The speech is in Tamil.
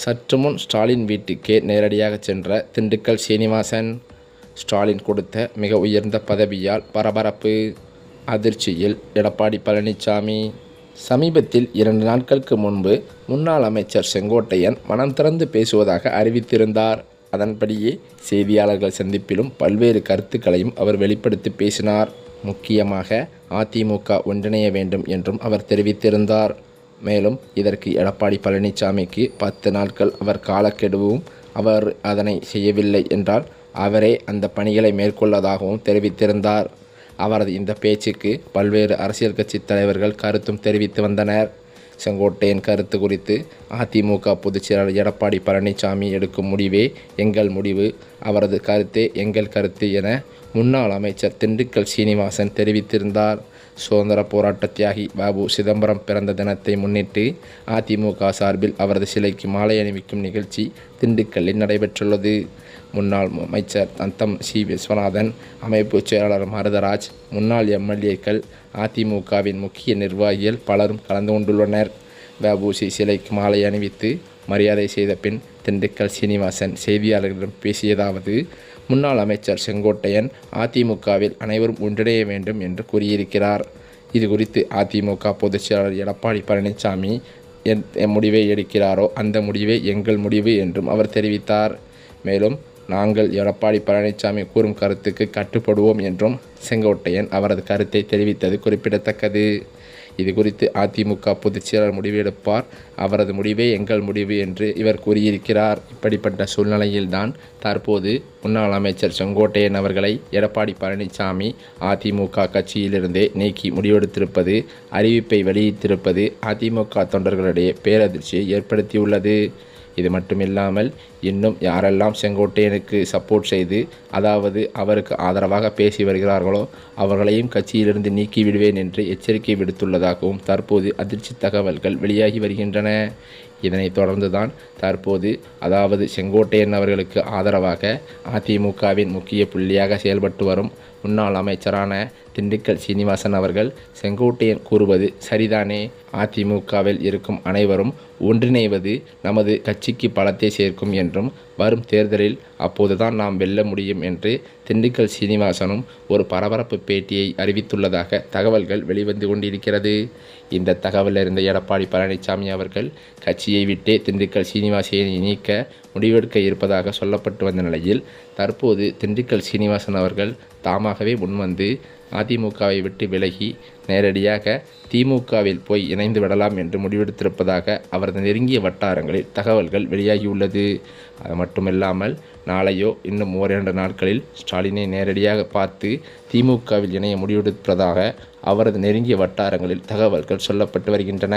சற்று முன் ஸ்டாலின் வீட்டுக்கே நேரடியாக சென்ற திண்டுக்கல் சீனிவாசன் ஸ்டாலின் கொடுத்த மிக உயர்ந்த பதவியால் பரபரப்பு அதிர்ச்சியில் எடப்பாடி பழனிசாமி சமீபத்தில் இரண்டு நாட்களுக்கு முன்பு முன்னாள் அமைச்சர் செங்கோட்டையன் மனம் திறந்து பேசுவதாக அறிவித்திருந்தார். அதன்படியே செய்தியாளர்கள் சந்திப்பிலும் பல்வேறு கருத்துக்களையும் அவர் வெளிப்படுத்தி பேசினார். முக்கியமாக அதிமுக ஒன்றிணைய வேண்டும் என்றும் அவர் தெரிவித்திருந்தார். மேலும் இதற்கு எடப்பாடி பழனிசாமிக்கு பத்து நாட்கள் அவர் காலக்கெடுவும் அவர் அதனை செய்யவில்லை என்றால் அவரே அந்த பணிகளை மேற்கொள்ளதாகவும் தெரிவித்திருந்தார். அவரது இந்த பேச்சுக்கு பல்வேறு அரசியல் கட்சி தலைவர்கள் கருத்தும் தெரிவித்து வந்தனர். செங்கோட்டையின் கருத்து குறித்து அதிமுக பொதுச்செயலாளர் எடப்பாடி பழனிசாமி எடுக்கும் முடிவே எங்கள் முடிவு. அவரது கருத்தே எங்கள் கருத்து என முன்னாள் அமைச்சர் திண்டுக்கல் சீனிவாசன் தெரிவித்திருந்தார். சுதந்திர போராட்ட தியாகி பாபு சிதம்பரம் பிறந்த தினத்தை முன்னிட்டு அதிமுக சார்பில் அவரது சிலைக்கு மாலை அணிவிக்கும் நிகழ்ச்சி திண்டுக்கல்லில் நடைபெற்றுள்ளது. முன்னாள் அமைச்சர் தந்தம் சி. விஸ்வநாதன் அமைப்பு செயலாளர் மருதராஜ் முன்னாள் எம்எல்ஏக்கள் அதிமுகவின் முக்கிய நிர்வாகிகள் பலரும் கலந்து கொண்டுள்ளனர். வபூசி சிலைக்கு மாலை அணிவித்து மரியாதை செய்த பின் திண்டுக்கல் சீனிவாசன் செய்தியாளர்களிடம் பேசியதாவது முன்னாள் அமைச்சர் செங்கோட்டையன் அதிமுகவில் அனைவரும் ஒன்றிணைய வேண்டும் என்று கூறியிருக்கிறார். இது குறித்து அதிமுக பொதுச் செயலாளர் எடப்பாடி பழனிசாமி என் என் முடிவை எடுக்கிறாரோ அந்த முடிவே எங்கள் முடிவு என்றும் அவர் தெரிவித்தார். மேலும் நாங்கள் எடப்பாடி பழனிசாமி கூறும் கருத்துக்கு கட்டுப்படுவோம் என்றும் செங்கோட்டையன் அவரது கருத்தை தெரிவித்தது குறிப்பிடத்தக்கது. இது குறித்து அதிமுக பொதுச்செயலாளர் முடிவெடுப்பார். அவரது முடிவே எங்கள் முடிவு என்று இவர் கூறியிருக்கிறார். இப்படிப்பட்ட சூழ்நிலையில்தான் தற்போது முன்னாள் அமைச்சர் செங்கோட்டையன் அவர்களை எடப்பாடி பழனிசாமி அதிமுக கட்சியிலிருந்தே நீக்கி முடிவெடுத்திருப்பது அறிவிப்பை வெளியிட்டிருப்பது அதிமுக தொண்டர்களிடையே பேரதிர்ச்சியை ஏற்படுத்தியுள்ளது. இது மட்டுமில்லாமல் இன்னும் யாரெல்லாம் செங்கோட்டையனுக்கு சப்போர்ட் செய்து அதாவது அவருக்கு ஆதரவாக பேசி வருகிறார்களோ அவர்களையும் கட்சியிலிருந்து நீக்கி விடுவேன் என்று எச்சரிக்கை விடுத்துள்ளதாகவும் தற்போது அதிர்ச்சி தகவல்கள் வெளியாகி வருகின்றன. இதனைத் தொடர்ந்துதான் தற்போது அதாவது செங்கோட்டையன் அவர்களுக்கு ஆதரவாக அதிமுகவின் முக்கிய புள்ளியாக செயல்பட்டு வரும் முன்னாள் அமைச்சரான திண்டுக்கல் சீனிவாசன் அவர்கள் செங்கோட்டையன் கூறுவது சரிதானே? அதிமுகவில் இருக்கும் அனைவரும் ஒன்றிணைவது நமது கட்சிக்கு பலத்தை சேர்க்கும் என்றும் வரும் தேர்தலில் அப்போதுதான் நாம் வெல்ல முடியும் என்று திண்டுக்கல் சீனிவாசனும் ஒரு பரபரப்பு பேட்டியை அறிவித்துள்ளதாக தகவல்கள் வெளிவந்து கொண்டிருக்கிறது. இந்த தகவல் இருந்த எடப்பாடி பழனிசாமி அவர்கள் கட்சியை விட்டே திண்டுக்கல் சீனிவாசனை நீக்க முடிவெடுக்க இருப்பதாக சொல்லப்பட்டு வந்த நிலையில் தற்போது திண்டுக்கல் சீனிவாசன் அவர்கள் தாமாகவே முன்வந்து அதிமுகவை விட்டு விலகி நேரடியாக திமுகவில் போய் இணைந்து விடலாம் என்று முடிவெடுத்திருப்பதாக அவரது நெருங்கிய வட்டாரங்களில் தகவல்கள் வெளியாகியுள்ளது. அது மட்டுமில்லாமல் நாளையோ இன்னும் ஓரிரண்டு நாட்களில் ஸ்டாலினை நேரடியாக பார்த்து திமுகவில் இணைய முடிவெடுப்பதாக அவரது நெருங்கிய வட்டாரங்களில் தகவல்கள் சொல்லப்பட்டு வருகின்றன.